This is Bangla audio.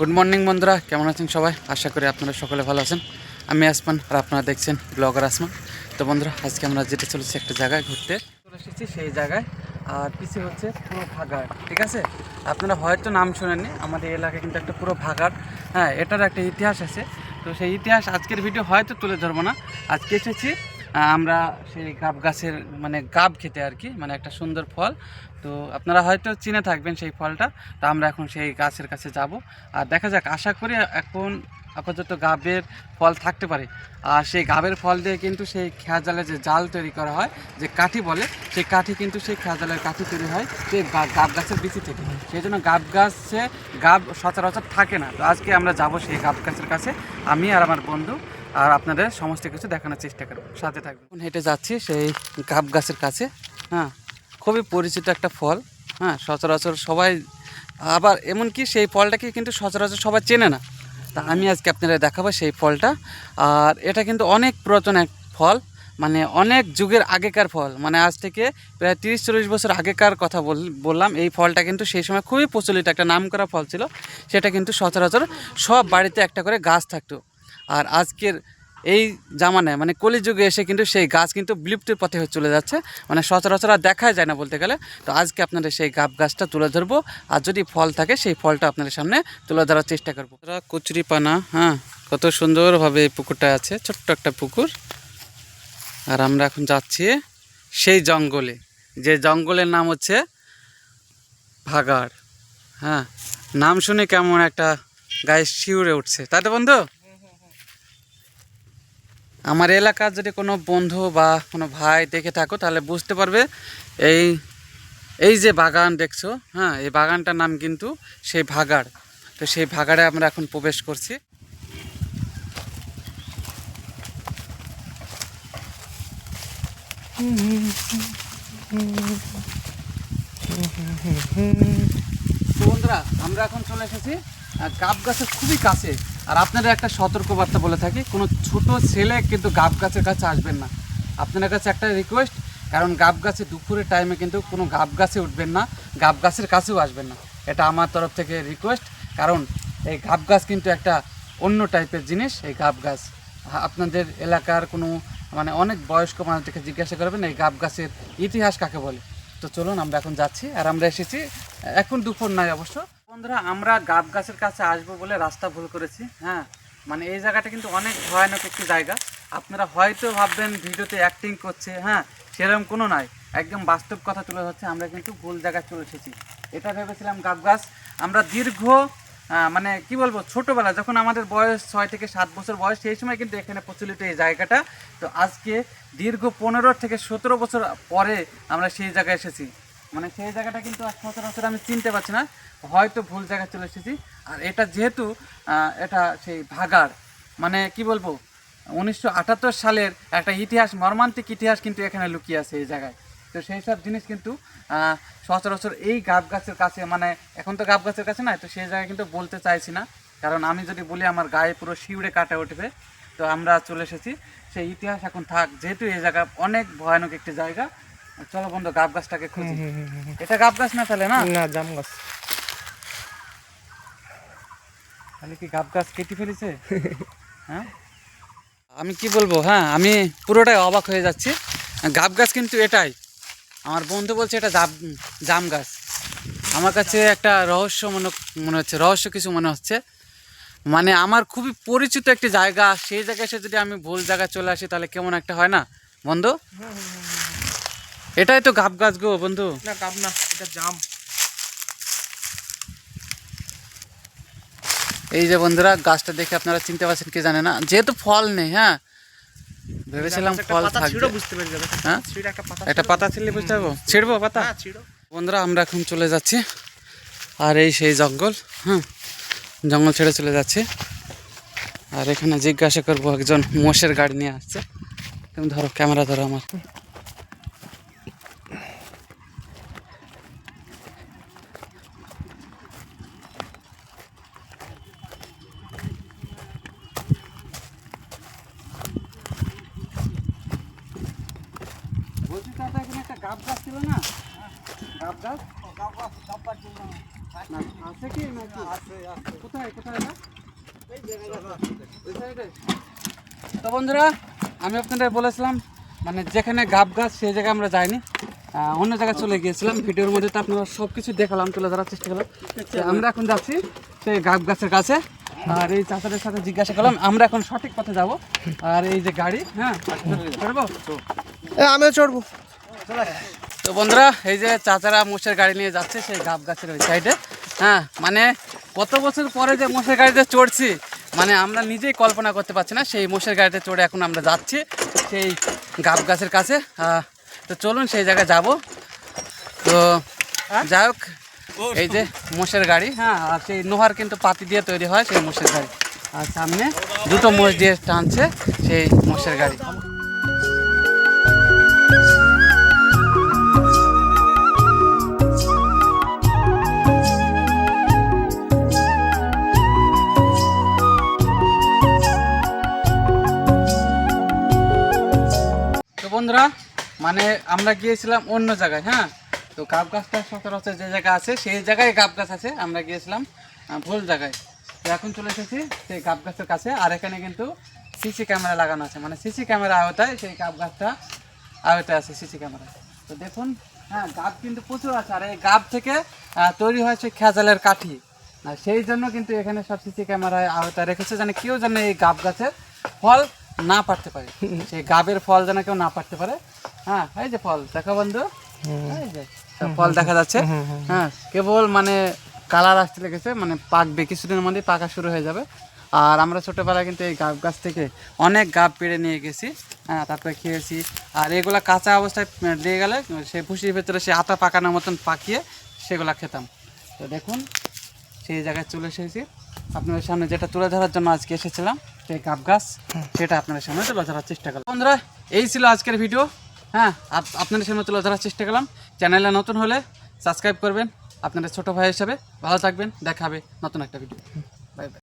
গুড মর্নিং বন্ধুরা। কেমন আছেন সবাই? আশা করি আপনারা সকলে ভালো আছেন। আমি আসমান আর আপনারা দেখছেন ব্লগার আসমান। তো বন্ধুরা, আজকে আমরা যেতে চলেছি একটা জায়গায় ঘুরতে। চলে এসেছি সেই জায়গায়। আর পিছিয়ে হচ্ছে পুরো ভাগাড়, ঠিক আছে? আপনারা হয়তো নাম শোনেননি, আমাদের এলাকায় কিন্তু একটা পুরো ভাগাড়। হ্যাঁ এটার একটা ইতিহাস আছে। তো সেই ইতিহাস আজকের ভিডিও হয়তো তুলে ধরবো না। আজকে এসেছি আমরা সেই গাব গাছের মানে গাব খেতে আর কি মানে একটা সুন্দর ফল। তো আপনারা হয়তো চিনে থাকবেন সেই ফলটা। তো আমরা এখন সেই গাছের কাছে যাব। আর দেখা যাক, আশা করি এখন আপাতত গাবের ফল থাকতে পারে। আর সেই গাবের ফল দিয়ে কিন্তু সেই খেয়া জালে যে জাল তৈরি করা হয়, যে কাঠি বলে, সেই কাঠি কিন্তু সেই খেয়াজালের কাঠি তৈরি হয় সেই গাব গাছের বিচি থেকে। সেই জন্য গাব গাছে গাব সচরাচর থাকে না। তো আজকে আমরা যাব সেই গাব গাছের কাছে। আমি আর আমার বন্ধু আর আপনাদের সমস্ত কিছু দেখানোর চেষ্টা করব। সাথে এখন হেঁটে যাচ্ছি সেই গাব গাছের কাছে। হ্যাঁ। খুবই পরিচিত একটা ফল হ্যাঁ সচরাচর সবাই, আবার এমনকি সেই ফলটাকে কিন্তু সচরাচর সবাই চেনে না। তা আমি আজকে আপনাদের দেখাবো সেই ফলটা। আর এটা কিন্তু অনেক পুরাতন এক ফল মানে অনেক যুগের আগেকার ফল। মানে আজ থেকে প্রায় তিরিশ চল্লিশ বছর আগেকার কথা বল- বললাম, এই ফলটা কিন্তু সেই সময় খুবই প্রচলিত একটা নামকরা ফল ছিল। সেটা কিন্তু সচরাচর সব বাড়িতে একটা করে গাছ থাকতো। আর আজকের এই জামানায় মানে কলিযুগে এসে কিন্তু সেই গাছ কিন্তু বিলুপ্তির পথে হয়ে চলে যাচ্ছে। মানে সচরাচর আর দেখাই যায় না বলতে গেলে। তো আজকে আপনাদের সেই গাব গাছটা তুলে ধরবো। আর যদি ফল থাকে, সেই ফলটা আপনাদের সামনে তুলে ধরার চেষ্টা করব। কচুরি পানা হ্যাঁ কত সুন্দরভাবে এই পুকুরটা আছে। ছোট্ট একটা পুকুর। আর আমরা এখন যাচ্ছি সেই জঙ্গলে। যে জঙ্গলের নাম হচ্ছে ভাগাড়। হ্যাঁ নাম শুনে কেমন একটা গায়ে শিউরে উঠছে। তাই তো বন্ধু? আমার এলাকার যদি কোনো বন্ধু বা কোনো ভাই দেখে থাকো, তাহলে বুঝতে পারবে এই এই যে বাগান দেখছ হ্যাঁ এই বাগানটার নাম কিন্তু সেই ভাগাড়। তো সেই ভাগাড়ে আমরা এখন প্রবেশ করছি। বন্ধুরা, আমরা এখন চলে এসেছি গাব গাছের খুবই কাছে। আর আপনারা একটা সতর্কবার্তা বলে থাকি, কোনো ছোট ছেলে কিন্তু গাব গাছের কাছে আসবেন না। আপনাদের কাছে একটা রিকোয়েস্ট কারণ গাব গাছে দুপুরের টাইমে কিন্তু কোনো গাব গাছে উঠবেন না গাব গাছের কাছেও আসবেন না। এটা আমার তরফ থেকে রিকোয়েস্ট কারণ এই গাব গাছ কিন্তু একটা অন্য টাইপের জিনিস, এই গাব গাছ আপনাদের এলাকার কোনো মানে অনেক বয়স্ক মানুষদেরকে জিজ্ঞাসা করবেন, এই গাব গাছের ইতিহাস কাকে বলে? তো চলুন আমরা এখন যাচ্ছি, আর আমরা এসেছি, এখন দুপুর নয় অবশ্য বন্ধুরা, আমরা গাব গাছের কাছে আসব বলে রাস্তা ভুল করেছি হ্যাঁ? মানে এই জায়গাটা কিন্তু অনেক ভয়ানক একটি জায়গা। আপনারা হয়তো ভাববেন, ভিডিওতে অ্যাক্টিং করছে হ্যাঁ? সেরকম কোনো নয়। একদম বাস্তব কথা তুলে ধরছে, আমরা কিন্তু ভুল জায়গায় চলে এসেছি। এটা ভেবেছিলাম গাব গাছ, আমরা দীর্ঘ মানে কি বলব ছোটবেলা যখন আমাদের বয়স ছয় থেকে সাত বছর বয়স, সেই সময় কিন্তু এখানে প্রচলিত এই জায়গাটা। তো আজকে দীর্ঘ পনেরো থেকে সতেরো বছর পরে আমরা সেই জায়গায় এসেছি। মানে সেই জায়গাটা কিন্তু সচরাচর আমি চিনতে পারছি না। হয়তো ভুল জায়গায় চলে এসেছি। আর এটা যেহেতু এটা সেই ভাগাড় মানে কি বলব, উনিশশো আটাত্তর সালের একটা ইতিহাস, মর্মান্তিক ইতিহাস কিন্তু এখানে লুকিয়ে আছে এই জায়গায়। তো সেই সব জিনিস কিন্তু সচরাচর এই গাব গাছের কাছে মানে এখন তো গাব গাছের কাছে নাই, তো সেই জায়গায় কিন্তু বলতে চাইছি না। কারণ আমি যদি বলি আমার গায়ে পুরো শিউড়ে কাটা উঠবে, তো আমরা চলে এসেছি। সেই ইতিহাস এখন থাক, যেহেতু এই জায়গা অনেক ভয়ানক একটি জায়গা চলো বন্ধু গাব গাছটাকে খুঁজি। এটা গাব গাছ না তাহলে না? না জাম গাছ। তাহলে কি গাব গাছ কেটে ফেলেছে? হ্যাঁ? আমি কি বলব হ্যাঁ আমি পুরোটাই অবাক হয়ে যাচ্ছি। গাব গাছ কিন্তু এটাই। আমার বন্ধু বলছে এটা জাম জাম গাছ। আমার কাছে একটা রহস্য মনে মনে হচ্ছে রহস্য কিছু মনে হচ্ছে। মানে আমার খুবই পরিচিত একটি জায়গা সেই জায়গায় এসে যদি আমি ভুল জায়গায় চলে আসি তাহলে কেমন একটা হয় না? বন্ধু? এটাই তো গাব গাছ গো বন্ধু। না কাপ না এটা জাম। এই যে বন্ধুরা গাছটা দেখে আপনারা চিনতে পারছেন কি জানে না। যেহেতু ফল নেই হ্যাঁ? ভেবেছিলাম একটা ফল পাতা থাকবে। যাবে। হ্যাঁ? একটা পাতা ছিঁড়লে বুঝতে পারব? ছিড়বো পাতা? হ্যাঁ বন্ধুরা আমরা এখন চলে যাচ্ছি। আর এই সেই জঙ্গল হ্যাঁ? জঙ্গল ছেড়ে চলে যাচ্ছে। আর এখানে জিজ্ঞাসা করব একজন মোষের গাড়ি নিয়ে আসছে। তুমি ধরো ক্যামেরা ধরো আমার। গাব গাছ ছিল না? গাব গাছ? গাব গাছ গাব গাছ ছিল না না, আছে কি নাকি কোথায় কোথায়? ওই side তো বন্ধুরা আমি আপনাদের বলেছিলাম মানে যেখানে গাব গাছ সেই জায়গায় আমরা যাইনি। অন্য জায়গায় চলে গিয়েছিলাম। ভিডিওর মধ্যে তো আপনারা সব কিছু দেখালাম তুলে ধরার চেষ্টা করলাম। আমরা এখন যাচ্ছি সেই গাব গাছের কাছে। আর এই চাচাদের সাথে জিজ্ঞাসা করলাম আমরা এখন সঠিক পথে যাব। আর এই যে গাড়ি হ্যাঁ চড়বো? আমিও চড়বো। তো বন্ধুরা এই যে চাচারা মোষের গাড়ি নিয়ে যাচ্ছে সেই গাব গাছের ওই সাইডে। হ্যাঁ মানে কত বছর পরে যে মোষের গাড়িতে চড়ছি মানে আমরা নিজেই কল্পনা করতে পারছি না সেই মোষের গাড়িতে চড়ে এখন আমরা যাচ্ছি সেই গাব গাছের কাছে। তো চলুন সেই জায়গায় যাব। তো যাই হোক এই যে মোষের গাড়ি হ্যাঁ আর সেই নোহার কিন্তু পাতি দিয়ে তৈরি হয় সেই মোষের গাড়ি। আর সামনে দুটো মোষ দিয়ে টানছে সেই মোষের গাড়ি। মানে আমরা গিয়েছিলাম অন্য জায়গায় হ্যাঁ? তো গাব গাছটা সচরাচর যে জায়গা আছে, সেই জায়গায় গাব গাছ আছে, আমরা গিয়েছিলাম ভুল জায়গায়। তো এখন চলে এসেছি সেই গাব গাছের কাছে, আর এখানে কিন্তু সিসি ক্যামেরা লাগানো আছে। মানে সিসি ক্যামেরা আওতায় সেই গাব গাছটা আওতায় আছে, সিসি ক্যামেরা। তো দেখুন হ্যাঁ গাব কিন্তু প্রচুর আছে, আর এই গাব থেকে তৈরি হয়েছে খেজালের কাঠি। সেই জন্য কিন্তু এখানে সব সিসি ক্যামেরায় আওতায় রেখেছে, যেন কেউ যেন এই গাব গাছের ফল না পারতে পারে। সেই গাবের ফল যেন কেউ না পারতে পারে। হ্যাঁ এই যে ফল দেখো বন্ধু। এই যে ফল দেখা যাচ্ছে। হ্যাঁ কেবল মানে কালার আসতে লেগেছে মানে পাকবে কিছুদিনের মধ্যেই পাকা শুরু হয়ে যাবে। আর আমরা ছোটোবেলায় কিন্তু এই গাব গাছ থেকে অনেক গাব পেড়ে নিয়ে গেছি। হ্যাঁ তারপরে খেয়েছি। আর এগুলা কাঁচা অবস্থায় দিয়ে গেলে সে ভুসির ভেতরে সে আটা পাকানোর মতন পাকিয়ে সেগুলা খেতাম। তো দেখুন সেই জায়গায় চলে এসেছি। আপনাদের সামনে যেটা তুলে ধরার জন্য আজকে এসেছিলাম। সেই গাব গাছ, সেটা আপনাদের সামনে তুলে ধরার চেষ্টা করলাম। বন্ধুরা, এই ছিল আজকের ভিডিও। হ্যাঁ আপ- আপনাদের সামনে তুলে ধরার চেষ্টা করলাম। চ্যানেলে নতুন হলে সাবস্ক্রাইব করবেন আপনাদের ছোট ভাই হিসাবে। ভালো থাকবেন দেখাবে নতুন একটা ভিডিও। Bye bye.